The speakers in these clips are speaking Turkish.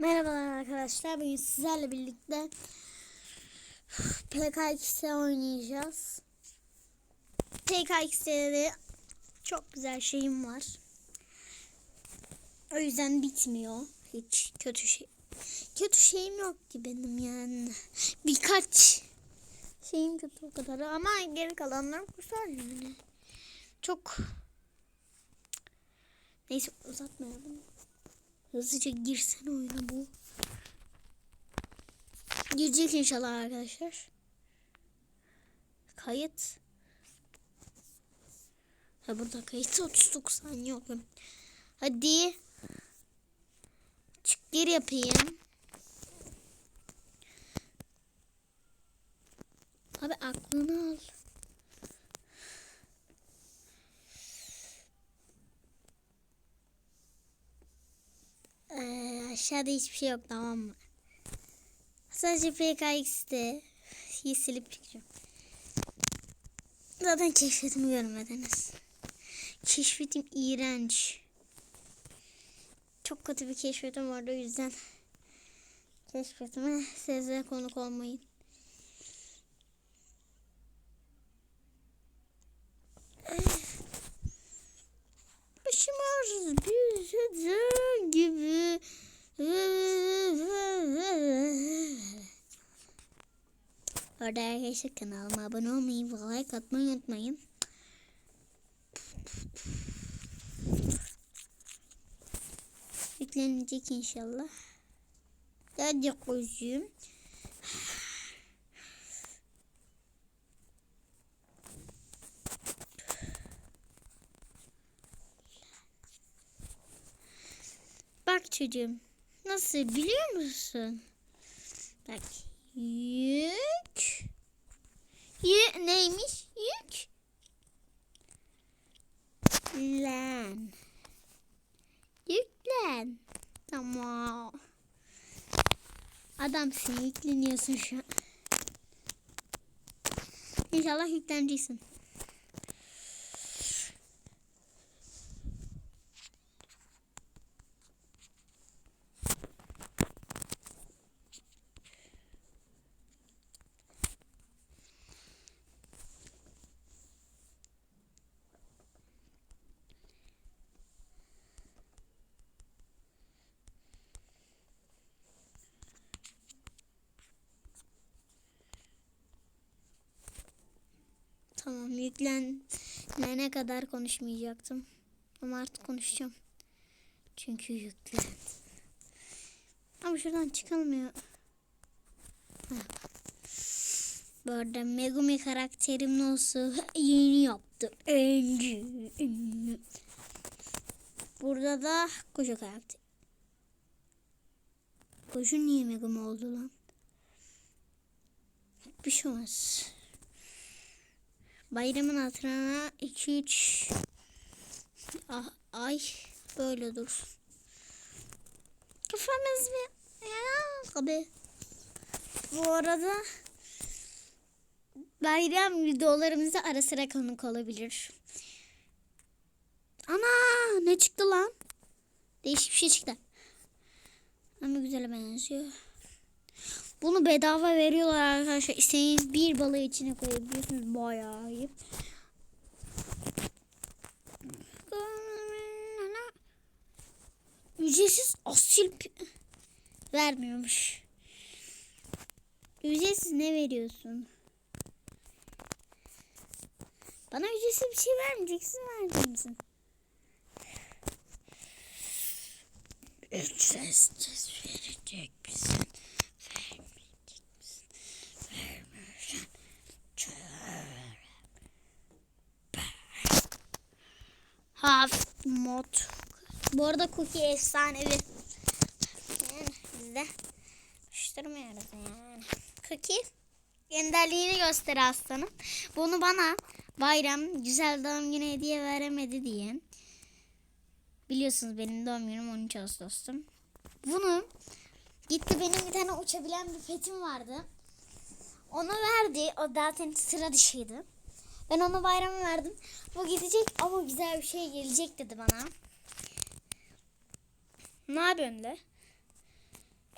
Merhabalar arkadaşlar. Bugün sizlerle birlikte PKX'de oynayacağız. PKX'de de çok güzel şeyim var. O yüzden bitmiyor. Hiç kötü şey. Kötü şeyim yok ki benim yani. Birkaç şeyim kötü o kadar ama geri kalanlar güzel yani. Çok Neyse uzatmayalım. Hızlıca girsen oyuna bu. Girecek inşallah arkadaşlar. Kayıt. Ha burada kayıt 39 saniye yok. Hadi. Çık geri yapayım. Abi aklını al. Ee, aşağıda hiçbir şey yok tamam mı? Sadece PKX'de silip çıkacağım. Zaten keşfetimi görmediniz. Keşfetim iğrenç. Çok kötü bir keşfetim vardı o yüzden keşfetime size konuk olmayın. Başım ağrıyor bir gibi. Orada arkadaşlar kanalıma abone olmayı ve like atmayı unutmayın. Yüklenecek inşallah. Hadi kuzum. Bak çocuğum. Nasıl biliyor musun? Bak. Yük. Yük neymiş? Yük. Len. Yüklen. Tamam. Adamsın yükleniyorsun şu an. İnşallah yükleneceksin. Tamam yüklenene kadar konuşmayacaktım. Ama artık konuşacağım. Çünkü yüklen. Ama şuradan çıkılmıyor. Heh. Bu arada Megumi karakterim nasıl yeni yaptım. Burada da koca karakter. Koca niye Megumi oldu lan? Bir şey olmaz. Bayramın hatırına 2-3 ah, ay böyle dur. Kafamız bir ya abi. Bu arada bayram videolarımızda ara sıra konuk olabilir. Ana ne çıktı lan? Değişik bir şey çıktı. Ama güzel benziyor. Bunu bedava veriyorlar arkadaşlar. İstediğiniz bir balığı içine koyabiliyorsunuz. Bayağı iyi. Ücretsiz asil vermiyormuş. Ücretsiz ne veriyorsun? Bana ücretsiz bir şey vermeyeceksin, verecek misin? Ücretsiz verecek misin? Half mod. Bu arada cookie efsanevi. Yani biz de koşturmuyoruz yani. Cookie enderliğini göster aslanım. Bunu bana bayram güzel doğum günü hediye veremedi diye. Biliyorsunuz benim doğum günüm 13 Ağustos'tum. Bunu gitti benim bir tane uçabilen bir petim vardı. Ona verdi. O zaten sıra dışıydı. Ben ona bayrama verdim. Bu gidecek ama güzel bir şey gelecek dedi bana. Ne yapıyorsun de?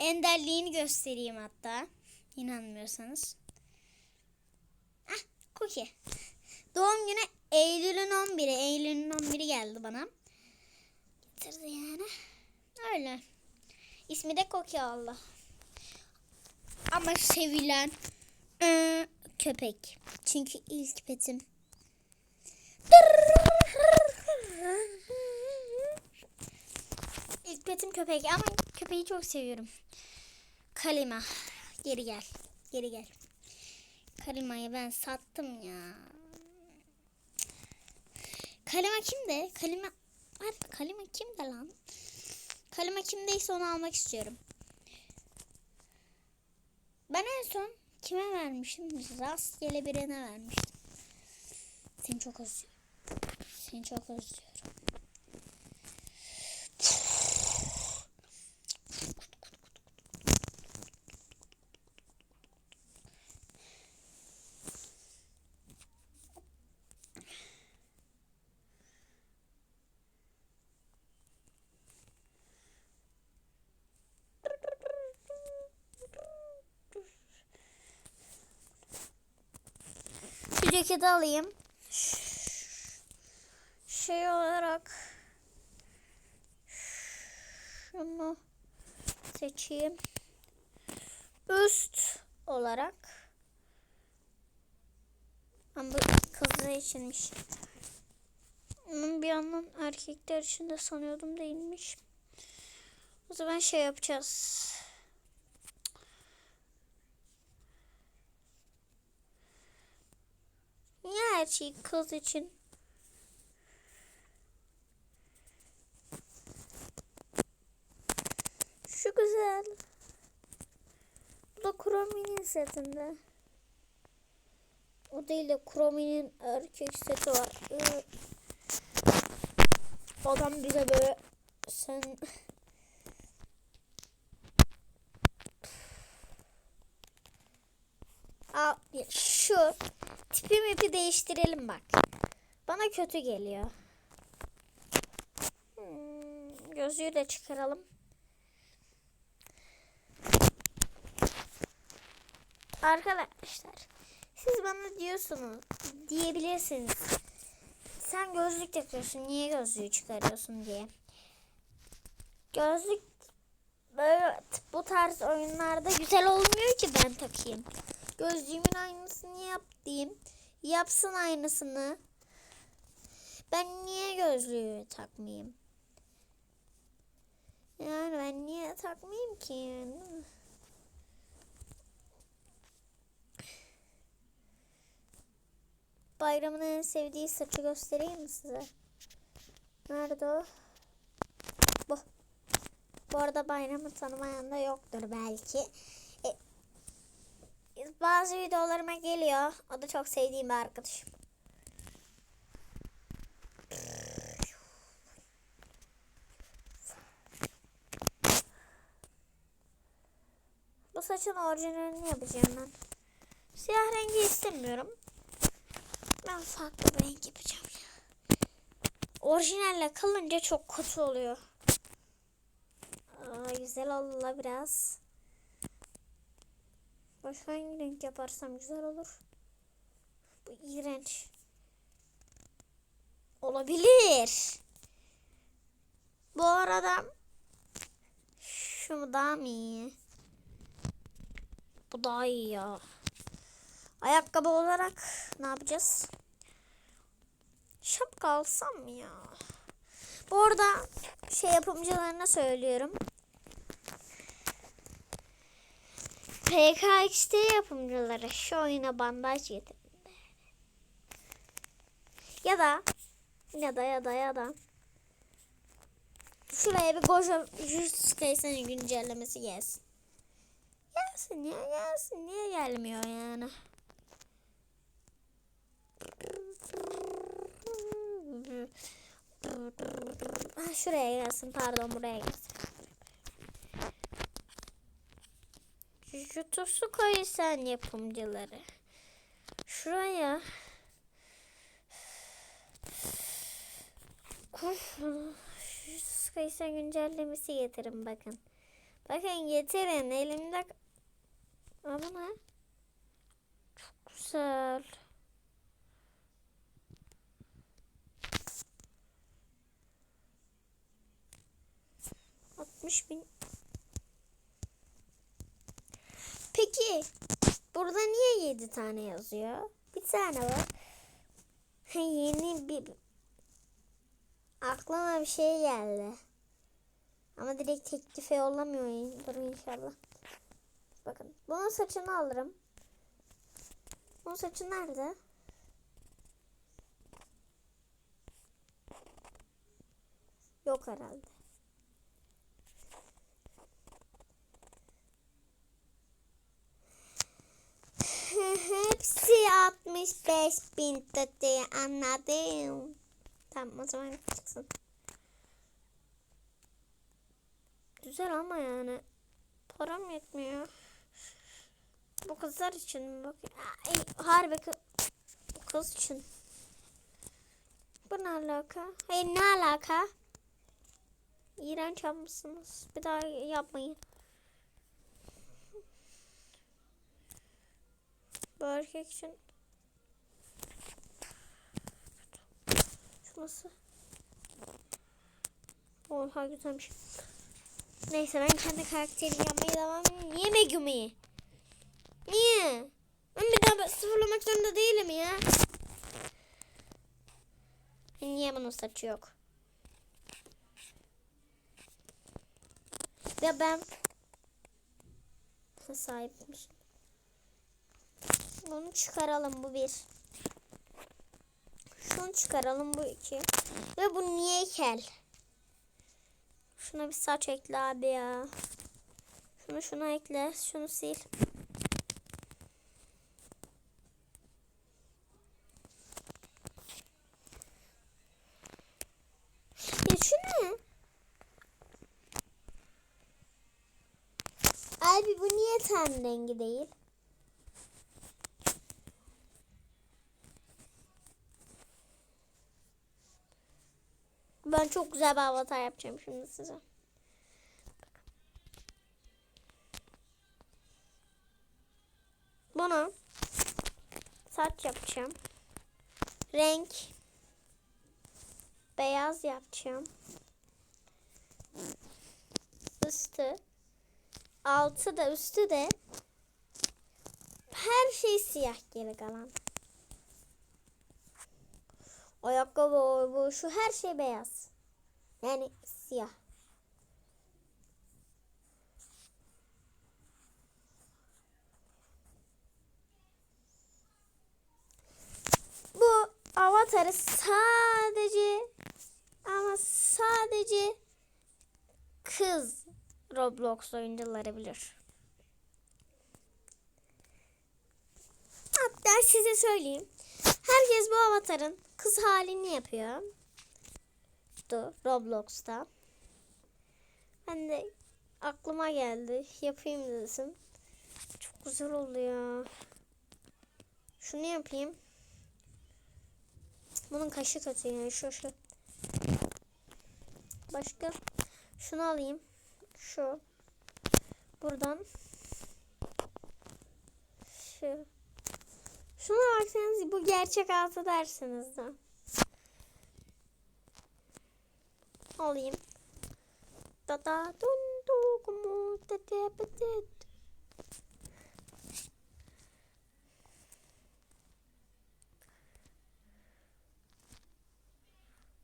enderliğini göstereyim hatta. İnanmıyorsanız. Ah Cookie. Doğum günü Eylül'ün 11'i. Eylül'ün 11'i geldi bana. Getirdi yani. Öyle. İsmi de Cookie oldu. Ama sevilen ıı, köpek. Çünkü ilk petim. İlk petim köpek ama köpeği çok seviyorum. Kalima. Geri gel. Geri gel. Kalima'yı ben sattım ya. Kalima kimde? Kalima Abi Kalima kimde lan? Kalima kimdeyse onu almak istiyorum. Ben en son kime vermişim? Rastgele birine vermiştim. Seni çok özlüyorum. Seni çok özlüyorum. Şu ceketi alayım. Şey olarak şunu seçeyim. Üst olarak ama bu kızlar içinmiş. Onun bir yandan erkekler için de sanıyordum değilmiş. O zaman şey yapacağız. Niye her şey kız için? Şu güzel. Bu da Kuromi'nin setinde. O değil de Kuromi'nin erkek seti var. Adam bize böyle sen Aa, şu tipi mipi değiştirelim bak. Bana kötü geliyor. Hmm, gözlüğü de çıkaralım. Arkadaşlar siz bana diyorsunuz diyebilirsiniz. Sen gözlük takıyorsun niye gözlüğü çıkarıyorsun diye. Gözlük böyle bu tarz oyunlarda güzel olmuyor ki ben takayım. Gözlüğümün aynısını yap diyeyim. Yapsın aynısını. Ben niye gözlüğü takmayayım? Yani ben niye takmayayım ki yani? Bayramın en sevdiği saçı göstereyim mi size? Nerede o? Bu. Bu arada bayramı tanımayan da yoktur belki. Bazı videolarıma geliyor. O da çok sevdiğim bir arkadaşım. Bu saçın orijinalini yapacağım ben. Siyah rengi istemiyorum. Ben farklı bir renk yapacağım ya. Orijinalle kalınca çok kötü oluyor. Aa, güzel oldu biraz. Başka hangi renk yaparsam güzel olur. Bu iğrenç. Olabilir. Bu arada şu daha mı iyi? Bu daha iyi ya. Ayakkabı olarak ne yapacağız? Şapka alsam ya? Bu arada şey yapımcılarına söylüyorum. PKXD yapımcıları şu oyuna bandaj getirin. Ya da ya da ya da ya da şuraya bir Gojo Kaisen'in güncellemesi gelsin. Gelsin ya gelsin. Niye gelmiyor yani? Şuraya gelsin. Pardon buraya gelsin. Jujutsu Kaisen yapımcıları. Şuraya Jujutsu Kaisen güncellemesi getirin bakın. Bakın getirin elimde. Bu ne? Çok güzel. Altmış bin. Peki burada niye yedi tane yazıyor? Bir tane var. Yeni bir aklıma bir şey geldi. Ama direkt teklife yollamıyor. Dur inşallah. Bakın bunun saçını alırım. Bunun saçı nerede? Yok herhalde. Hepsi 65 bin tutuyor anladım. Tamam o zaman çıksın. Güzel ama yani param yetmiyor. Bu kızlar için mi bak? Ay, harbi kız, bu kız için. Bu ne alaka? Hayır ne alaka? İğrenç yapmışsınız. Bir daha yapmayın. Bu erkek için. Şurası. Oha güzelmiş. Neyse ben kendi karakterimi yapmaya devam edeyim. Niye Megumi? Niye? Ben bir daha sıfırlamak zorunda değilim ya. Niye bunun saçı yok? Ya ben sahipmiş. Bunu çıkaralım bu bir. Şunu çıkaralım bu iki. Ve bu niye kel? Şuna bir saç ekle abi ya. Şunu şuna ekle. Şunu sil. Ya şu ne? Abi bu niye ten rengi değil? Ben çok güzel bir avatar yapacağım şimdi size. Buna saç yapacağım. Renk beyaz yapacağım. Üstü altı da üstü de her şey siyah geri kalan. Ayakkabı bu şu her şey beyaz. Yani siyah. Bu avatarı sadece ama sadece kız Roblox oyuncuları bilir. Hatta size söyleyeyim. Herkes bu avatarın kız halini yapıyor. Du Roblox'ta. Ben de aklıma geldi. Yapayım dedim. Çok güzel oluyor. Şunu yapayım. Bunun kaşı kötü yani şu şu. Başka şunu alayım. Şu. Buradan. Şu. Şuna baksanız bu gerçek altı dersiniz de. Alayım. Da da dun du kumu da da ba da.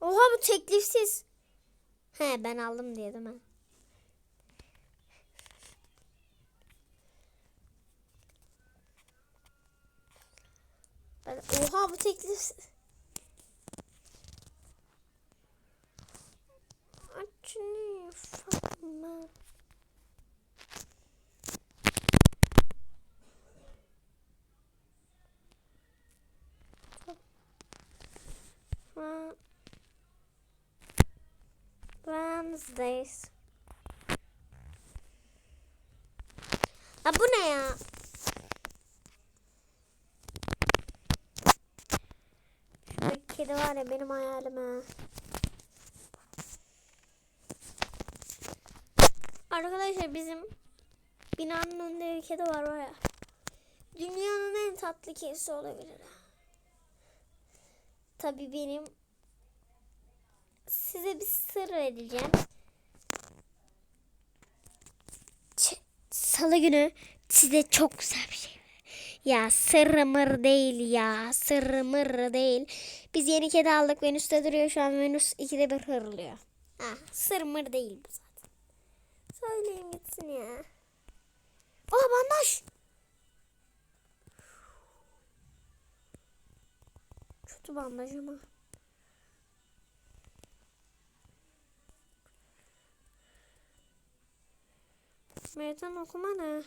Oha bu teklifsiz. He ben aldım diye değil mi? Ben, oha bu teklif. Wednesdays. Ha bu ne ya? Şu kedi var ya benim hayalim ha. Arkadaşlar bizim binanın önünde bir kedi var var ya. Dünyanın en tatlı kedisi olabilir. Tabii benim size bir sır vereceğim. Ç- Salı günü size çok güzel bir şey. Ya sırrı mır değil ya. Sırrı mır değil. Biz yeni kedi aldık. Venüs'te duruyor şu an. Venüs ikide bir hırlıyor. Ha, sır mır değil bu zaten. Söyleyin gitsin ya. Aa bandaj. Kötü bandaj ama. Meydan okuma ne?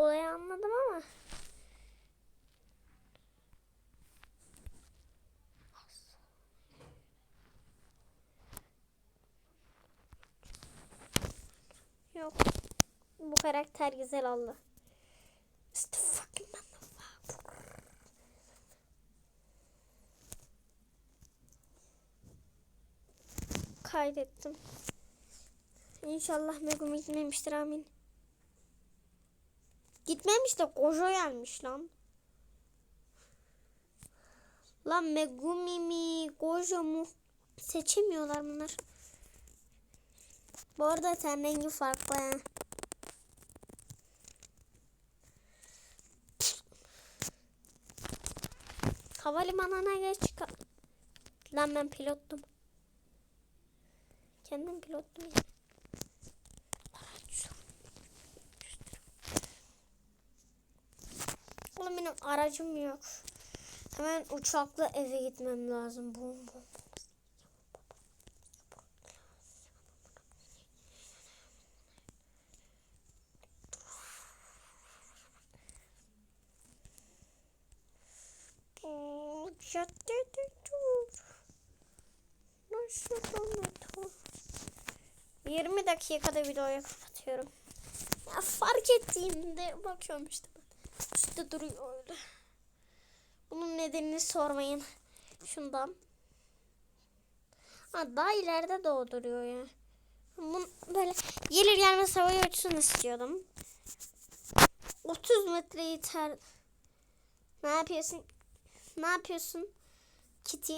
Olayı anladım ama. Yok. Bu karakter güzel oldu. Kaydettim. İnşallah Megumi gitmemiştir amin. Gitmemiş de Gojo gelmiş lan. Lan Megumi mi Gojo mu seçemiyorlar bunlar. Bu arada ten rengi farklı. ha. Havalimanına geç. Lan ben pilottum. Kendim pilottum ya. Oğlum benim aracım yok. Hemen uçakla eve gitmem lazım. Bum bum. Caddede dur. Nasıl dur? 20 dakikada videoyu kapatıyorum. Ya fark ettiğimde bakıyorum işte. Üstte duruyor öyle. Bunun nedenini sormayın. Şundan. Ha, daha ileride doğduruyor ya. Bunu böyle gelir gelmez havaya uçsun istiyordum. 30 metre yeter. Ne yapıyorsun? Ne yapıyorsun? Kitty.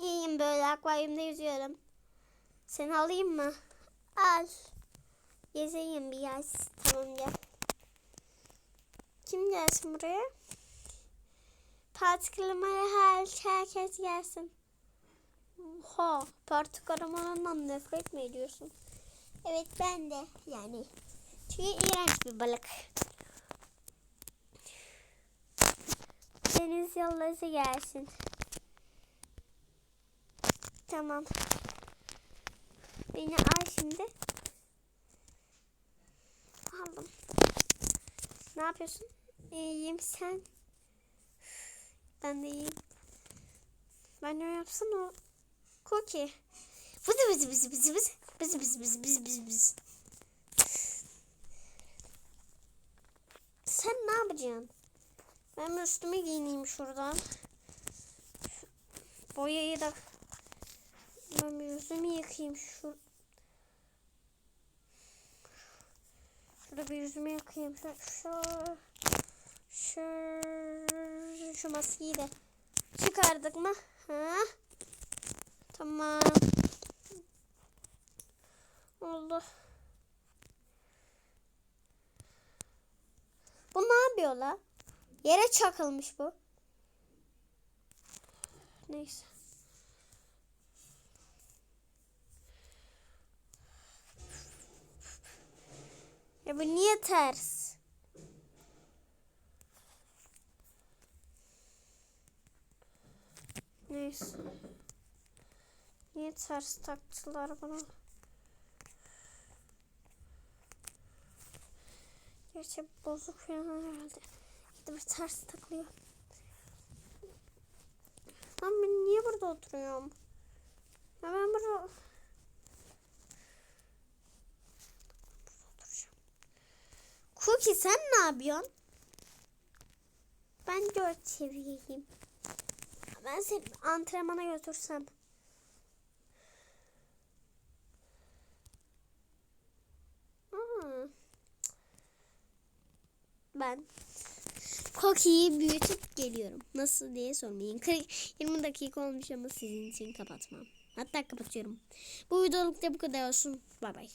İyiyim böyle akvaryumda yüzüyorum. Seni alayım mı? Al. Gezeyim biraz. Tamam gel. Kim gelsin buraya? Partikülümaya her herkes gelsin. Oha. Partikülümanından nefret mi ediyorsun? Evet ben de yani. Çünkü iğrenç bir balık. Deniz yolları gelsin. Tamam. Beni al şimdi. Aldım. Ne yapıyorsun? İyiyim sen. Ben de iyiyim. Ben ne yapsın o? Cookie. Vızı vızı vızı vızı vızı. Vızı vızı vızı vızı vızı vızı. Sen ne yapacaksın? Ben üstüme giyineyim şuradan. Şu boyayı da ben bir yüzümü yıkayayım şu. Şurada bir yüzümü yıkayayım. Şu, şu, şu, şu maskeyi de çıkardık mı? Ha? Tamam. Oldu. Bu ne yapıyor la? Yere çakılmış bu. Neyse. Ya bu niye ters? Neyse. Niye ters taktılar bana? Gerçi bozuk falan herhalde. Gidip ters takılıyor. Lan ben niye burada oturuyorum? Ya ben burada... Burada oturacağım. Cookie sen ne yapıyorsun? Ben dört seviyeyim. Ben seni antrenmana götürsem. Hmm. Ben Cookie'yi büyütüp geliyorum. Nasıl diye sormayın. 40, 20 dakika olmuş ama sizin için kapatmam. Hatta kapatıyorum. Bu videoluk da bu kadar olsun. Bay bay.